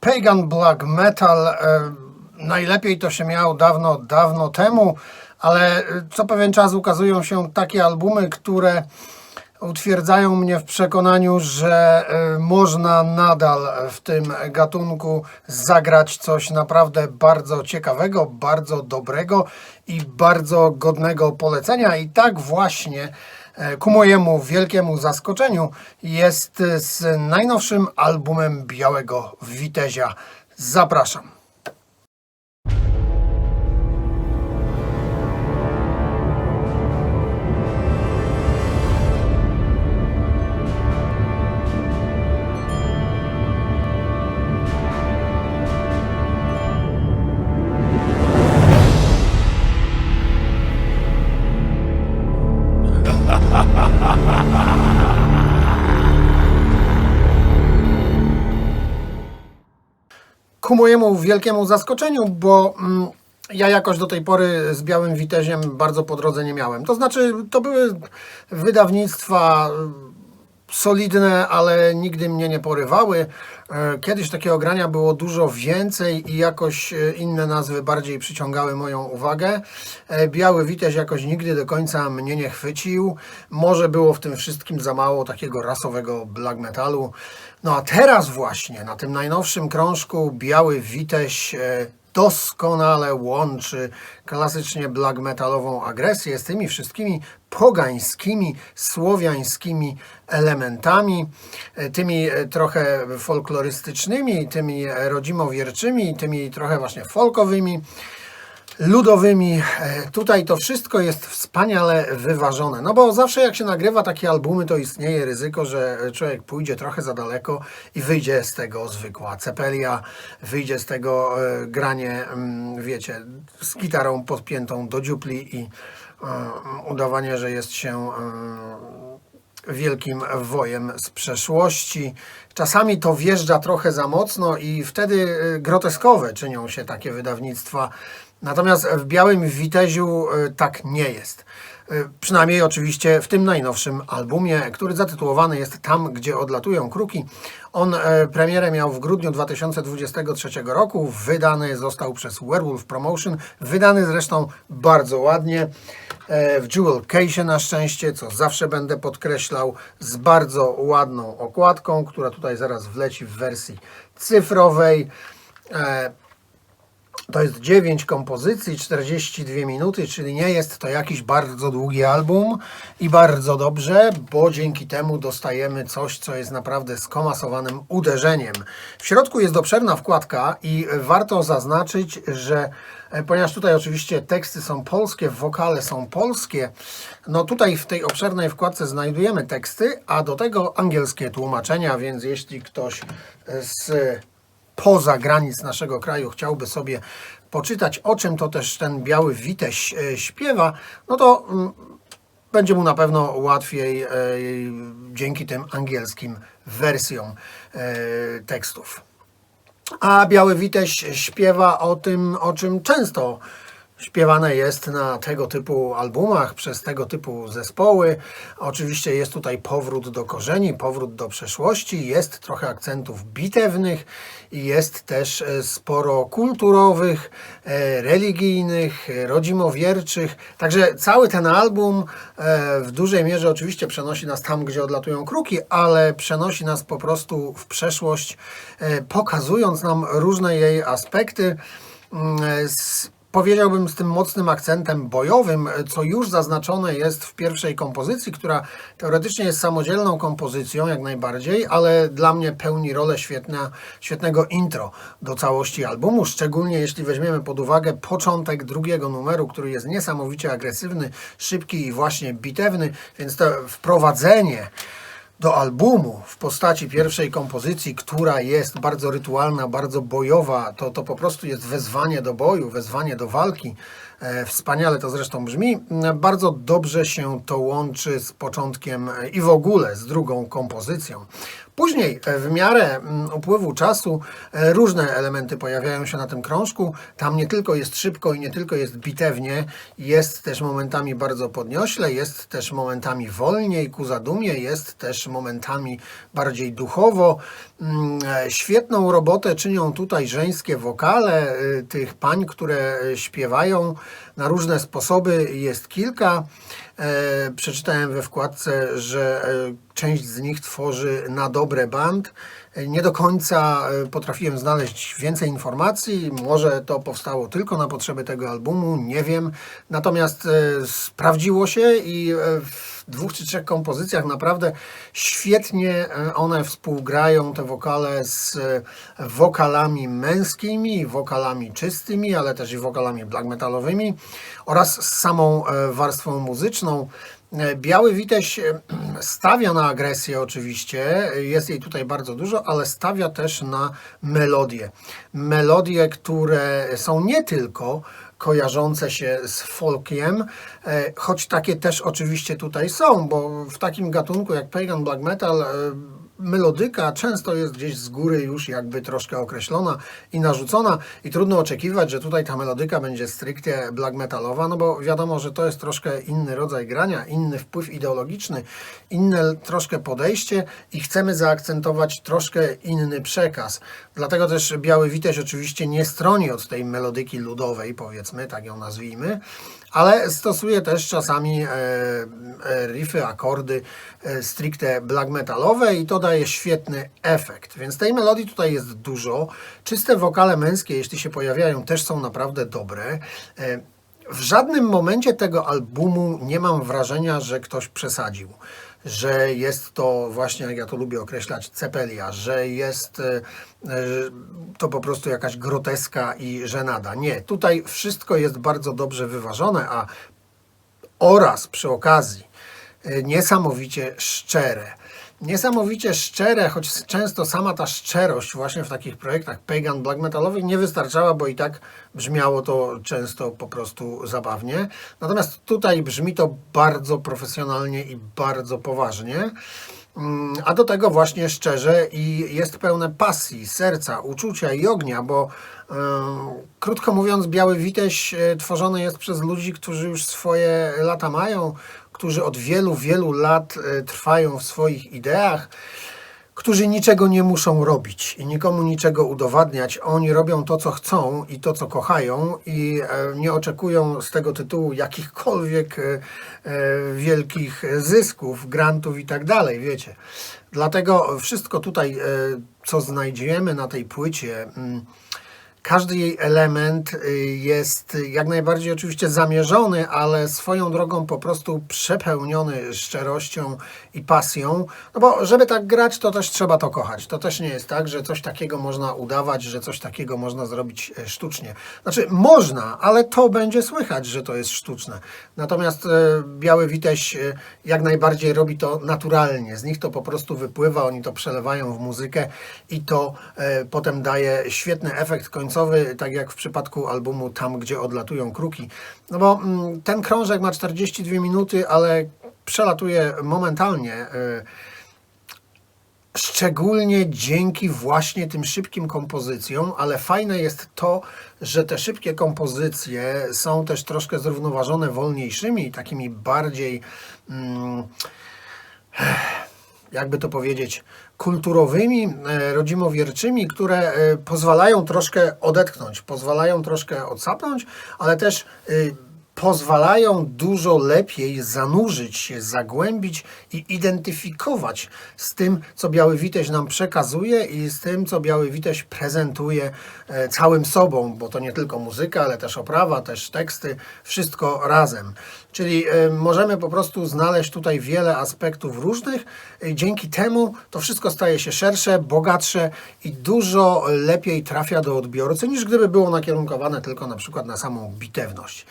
Pagan Black Metal. e, Najlepiej to się miało dawno, dawno temu, ale e, co pewien czas ukazują się takie albumy, które utwierdzają mnie w przekonaniu, że e, można nadal w tym gatunku zagrać coś naprawdę bardzo ciekawego, bardzo dobrego i bardzo godnego polecenia. I tak właśnie ku mojemu wielkiemu zaskoczeniu jest z najnowszym albumem Białego Witezia. Zapraszam. Ku mojemu wielkiemu zaskoczeniu, bo mm, ja jakoś do tej pory z Białym Witeziem bardzo po drodze nie miałem. To znaczy, to były wydawnictwa solidne, ale nigdy mnie nie porywały. E, Kiedyś takiego grania było dużo więcej i jakoś e, inne nazwy bardziej przyciągały moją uwagę. E, Biały Witeź jakoś nigdy do końca mnie nie chwycił. Może było w tym wszystkim za mało takiego rasowego black metalu. No a teraz właśnie na tym najnowszym krążku Biały Witeź doskonale łączy klasycznie black metalową agresję z tymi wszystkimi pogańskimi, słowiańskimi elementami, e, tymi e, trochę folklorystycznymi, tymi e, rodzimowierczymi, tymi trochę właśnie folkowymi ludowymi. E, Tutaj to wszystko jest wspaniale wyważone. No bo zawsze jak się nagrywa takie albumy, to istnieje ryzyko, że człowiek pójdzie trochę za daleko i wyjdzie z tego zwykła cepelia, wyjdzie z tego e, granie, mm, wiecie, z gitarą podpiętą do dziupli i e, udawanie, że jest się wielkim wojem z przeszłości. Czasami to wjeżdża trochę za mocno i wtedy groteskowe czynią się takie wydawnictwa. Natomiast w Białym Witeziu y, tak nie jest. Y, Przynajmniej oczywiście w tym najnowszym albumie, który zatytułowany jest Tam, gdzie odlatują kruki. On e, premierę miał w grudniu 2023 roku. Wydany został przez Werewolf Promotion. Wydany zresztą bardzo ładnie e, w Jewel Case na szczęście, co zawsze będę podkreślał, z bardzo ładną okładką, która tutaj zaraz wleci w wersji cyfrowej. To jest 9 kompozycji, 42 minuty, czyli nie jest to jakiś bardzo długi album i bardzo dobrze, bo dzięki temu dostajemy coś, co jest naprawdę skomasowanym uderzeniem. W środku jest obszerna wkładka i warto zaznaczyć, że e, ponieważ tutaj oczywiście teksty są polskie, wokale są polskie, no tutaj w tej obszernej wkładce znajdujemy teksty, a do tego angielskie tłumaczenia, więc jeśli ktoś z poza granic naszego kraju chciałby sobie poczytać, o czym to też ten biały witeś e, śpiewa, no to mm, będzie mu na pewno łatwiej e, dzięki tym angielskim wersjom e, tekstów. A Biały Witeś śpiewa o tym, o czym często śpiewane jest na tego typu albumach, przez tego typu zespoły. Oczywiście jest tutaj powrót do korzeni, powrót do przeszłości, jest trochę akcentów bitewnych i jest też e, sporo kulturowych, e, religijnych, e, rodzimowierczych. Także cały ten album w dużej mierze oczywiście przenosi nas tam, gdzie odlatują kruki, ale przenosi nas po prostu w przeszłość, pokazując nam różne jej aspekty. Mm, powiedziałbym z tym mocnym akcentem bojowym, co już zaznaczone jest w pierwszej kompozycji, która teoretycznie jest samodzielną kompozycją jak najbardziej, ale dla mnie pełni rolę świetna, świetnego intro do całości albumu, szczególnie jeśli weźmiemy pod uwagę początek drugiego numeru, który jest niesamowicie agresywny, szybki i właśnie bitewny, więc to wprowadzenie do albumu w postaci pierwszej kompozycji, która jest bardzo rytualna, bardzo bojowa, to, to po prostu jest wezwanie do boju, wezwanie do walki. E, wspaniale to zresztą brzmi. E, Bardzo dobrze się to łączy z początkiem e, i w ogóle z drugą kompozycją. Później, e, w miarę mm, upływu czasu, e, różne elementy pojawiają się na tym krążku. Tam nie tylko jest szybko i nie tylko jest bitewnie, jest też momentami bardzo podniośle, jest też momentami wolniej ku zadumie, jest też momentami bardziej duchowo. Mm, e, Świetną robotę czynią tutaj żeńskie wokale tych pań, które śpiewają na różne sposoby. Jest kilka. Przeczytałem we wkładce, że część z nich tworzy na dobre band. Nie do końca e, potrafiłem znaleźć więcej informacji. Może to powstało tylko na potrzeby tego albumu, nie wiem. Natomiast e, sprawdziło się i e, w dwóch czy trzech kompozycjach naprawdę świetnie one współgrają, te wokale z wokalami męskimi, wokalami czystymi, ale też i wokalami black metalowymi oraz z samą warstwą muzyczną. E, Biały Witeś e, stawia na agresję oczywiście, jest jej tutaj bardzo dużo, ale stawia też na melodie. Melodie, które są nie tylko kojarzące się z folkiem, e, choć takie też oczywiście tutaj są, bo w takim gatunku jak pagan black metal melodyka często jest gdzieś z góry już jakby troszkę określona i narzucona i trudno oczekiwać, że tutaj ta melodyka będzie stricte black metalowa, no bo wiadomo, że to jest troszkę inny rodzaj grania, inny wpływ ideologiczny, inne troszkę podejście i chcemy zaakcentować troszkę inny przekaz. Dlatego też Biały Witeś oczywiście nie stroni od tej melodyki ludowej, powiedzmy, tak ją nazwijmy, ale stosuje też czasami e, e, riffy, akordy e, stricte black metalowe i to daje świetny efekt. Więc tej melodii tutaj jest dużo. Czyste wokale męskie, jeśli się pojawiają, też są naprawdę dobre. E, w żadnym momencie tego albumu nie mam wrażenia, że ktoś przesadził. Że jest to właśnie, jak ja to lubię określać, cepelia, że jest e, e, to po prostu jakaś groteska i żenada. Nie, tutaj wszystko jest bardzo dobrze wyważone, a oraz przy okazji niesamowicie szczere. Niesamowicie szczere, choć często sama ta szczerość właśnie w takich projektach pagan black metalowych nie wystarczała, bo i tak brzmiało to często po prostu zabawnie. Natomiast tutaj brzmi to bardzo profesjonalnie i bardzo poważnie. Mm, A do tego właśnie szczerze i jest pełne pasji, serca, uczucia i ognia, bo e, krótko mówiąc, Biały Witeś e, tworzony jest przez ludzi, którzy już swoje lata mają, którzy od wielu, wielu lat e, trwają w swoich ideach, którzy niczego nie muszą robić i nikomu niczego udowadniać. Oni robią to, co chcą i to, co kochają i e, nie oczekują z tego tytułu jakichkolwiek e, wielkich zysków, grantów i tak dalej, wiecie. Dlatego wszystko tutaj, co znajdziemy na tej płycie, mm, każdy jej element y, jest jak najbardziej oczywiście zamierzony, ale swoją drogą po prostu przepełniony szczerością i pasją. No bo żeby tak grać, to też trzeba to kochać. To też nie jest tak, że coś takiego można udawać, że coś takiego można zrobić e, sztucznie. Znaczy można, ale to będzie słychać, że to jest sztuczne. Natomiast e, Biały Witeś e, jak najbardziej robi to naturalnie. Z nich to po prostu wypływa, oni to przelewają w muzykę i to potem daje świetny efekt końcowy, tak jak w przypadku albumu Tam, gdzie odlatują kruki. No bo mm, ten krążek ma 42 minuty, ale przelatuje momentalnie. e, Szczególnie dzięki właśnie tym szybkim kompozycjom, ale fajne jest to, że te szybkie kompozycje są też troszkę zrównoważone wolniejszymi, takimi bardziej, mm, jakby to powiedzieć, kulturowymi, e, rodzimowierczymi, które e, pozwalają troszkę odetchnąć, pozwalają troszkę odsapnąć, ale też e, pozwalają dużo lepiej zanurzyć się, zagłębić i identyfikować z tym, co Biały Witeś nam przekazuje i z tym, co Biały Witeś prezentuje e, całym sobą, bo to nie tylko muzyka, ale też oprawa, też teksty, wszystko razem. Czyli e, możemy po prostu znaleźć tutaj wiele aspektów różnych. E, Dzięki temu to wszystko staje się szersze, bogatsze i dużo lepiej trafia do odbiorcy, niż gdyby było nakierunkowane tylko na przykład na samą bitewność.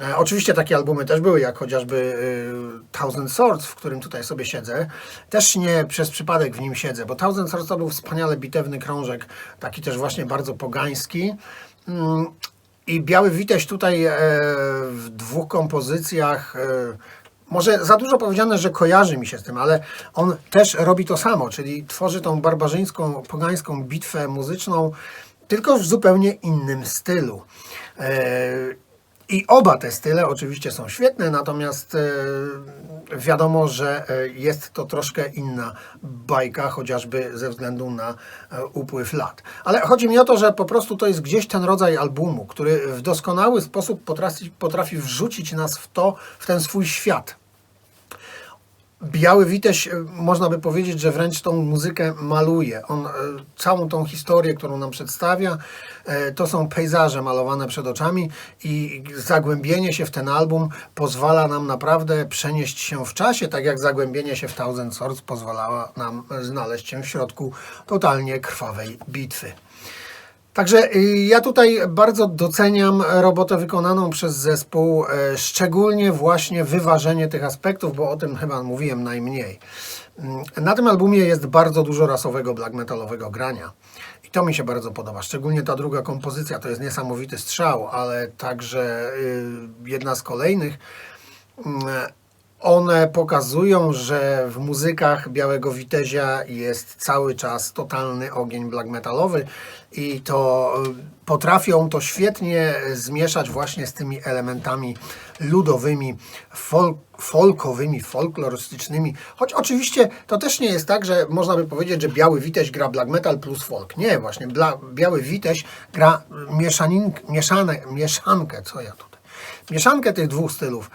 E, Oczywiście takie albumy też były, jak chociażby y, Thousand Swords, w którym tutaj sobie siedzę. Też nie przez przypadek w nim siedzę, bo Thousand Swords to był wspaniale bitewny krążek, taki też właśnie bardzo pogański. Mm, I Biały Witeś tutaj e, w dwóch kompozycjach e, może za dużo powiedziane, że kojarzy mi się z tym, ale on też robi to samo, czyli tworzy tą barbarzyńską, pogańską bitwę muzyczną, tylko w zupełnie innym stylu. I oba te style oczywiście są świetne, natomiast e, wiadomo, że e, jest to troszkę inna bajka, chociażby ze względu na e, upływ lat. Ale chodzi mi o to, że po prostu to jest gdzieś ten rodzaj albumu, który w doskonały sposób potrafi, potrafi wrzucić nas w to, w ten swój świat. Biały Witeś, e, można by powiedzieć, że wręcz tą muzykę maluje. On e, całą tą historię, którą nam przedstawia, e, to są pejzaże malowane przed oczami i zagłębienie się w ten album pozwala nam naprawdę przenieść się w czasie, tak jak zagłębienie się w Thousand Swords pozwalała nam znaleźć się w środku totalnie krwawej bitwy. Także y, ja tutaj bardzo doceniam robotę wykonaną przez zespół, e, szczególnie właśnie wyważenie tych aspektów, bo o tym chyba mówiłem najmniej. Mm, Na tym albumie jest bardzo dużo rasowego black metalowego grania. I to mi się bardzo podoba. Szczególnie ta druga kompozycja to jest niesamowity strzał, ale także y, jedna z kolejnych. One pokazują, że w muzykach Białego Witezia jest cały czas totalny ogień black metalowy i to y, potrafią to świetnie zmieszać właśnie z tymi elementami ludowymi, folk, folkowymi, folklorystycznymi. Choć oczywiście to też nie jest tak, że można by powiedzieć, że Biały Witeź gra black metal plus folk. Nie, właśnie bla, Biały Witeź gra mieszanin, mieszane, mieszankę, co ja tutaj mieszankę tych dwóch stylów.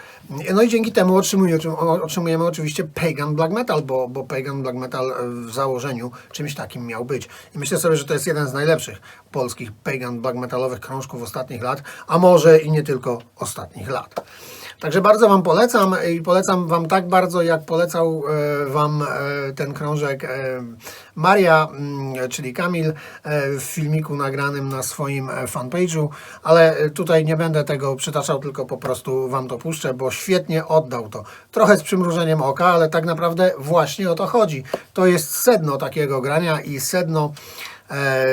No i dzięki temu otrzymujemy, oczywiście pagan black metal, bo, bo pagan black metal e, w założeniu czymś takim miał być. I myślę sobie, że to jest jeden z najlepszych polskich pagan black metalowych krążków ostatnich lat, a może i nie tylko ostatnich lat. Także bardzo Wam polecam i polecam Wam tak bardzo, jak polecał e, Wam e, ten krążek e, Maria, mm, czyli Kamil, w filmiku nagranym na swoim fanpage'u, ale tutaj nie będę tego przytaczał, tylko po prostu Wam to puszczę, bo świetnie oddał to. Trochę z przymrużeniem oka, ale tak naprawdę właśnie o to chodzi. To jest sedno takiego grania i sedno e,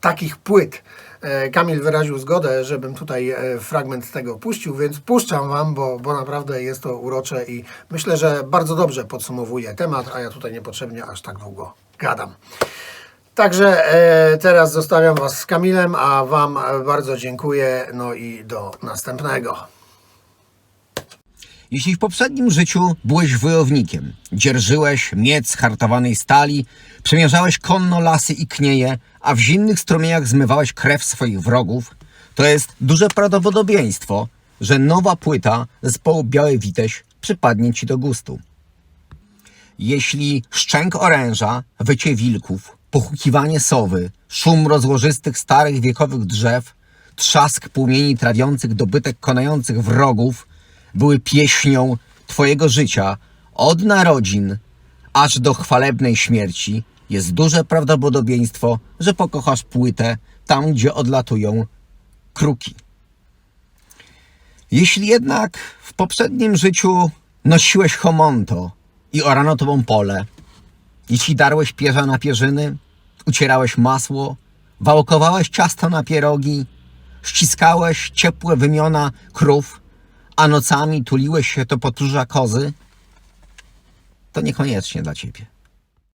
takich płyt. E, Kamil wyraził zgodę, żebym tutaj e, fragment tego puścił, więc puszczam Wam, bo, bo naprawdę jest to urocze i myślę, że bardzo dobrze podsumowuje temat, a ja tutaj niepotrzebnie aż tak długo gadam. Także e, teraz zostawiam Was z Kamilem, a Wam bardzo dziękuję, no i do następnego. Jeśli w poprzednim życiu byłeś wojownikiem, dzierżyłeś miec z hartowanej stali, przemierzałeś konno lasy i knieje, a w zimnych strumieniach zmywałeś krew swoich wrogów, to jest duże prawdopodobieństwo, że nowa płyta zespołu Biały Witeś przypadnie Ci do gustu. Jeśli szczęk oręża, wycie wilków, pochukiwanie sowy, szum rozłożystych starych wiekowych drzew, trzask płomieni trawiących dobytek konających wrogów były pieśnią Twojego życia od narodzin aż do chwalebnej śmierci, jest duże prawdopodobieństwo, że pokochasz płytę tam, gdzie odlatują kruki. Jeśli jednak w poprzednim życiu nosiłeś homonto i orano tobą pole, jeśli darłeś pierza na pierzyny, ucierałeś masło, wałkowałeś ciasto na pierogi, ściskałeś ciepłe wymiona krów, a nocami tuliłeś się to potróża kozy, to niekoniecznie dla ciebie.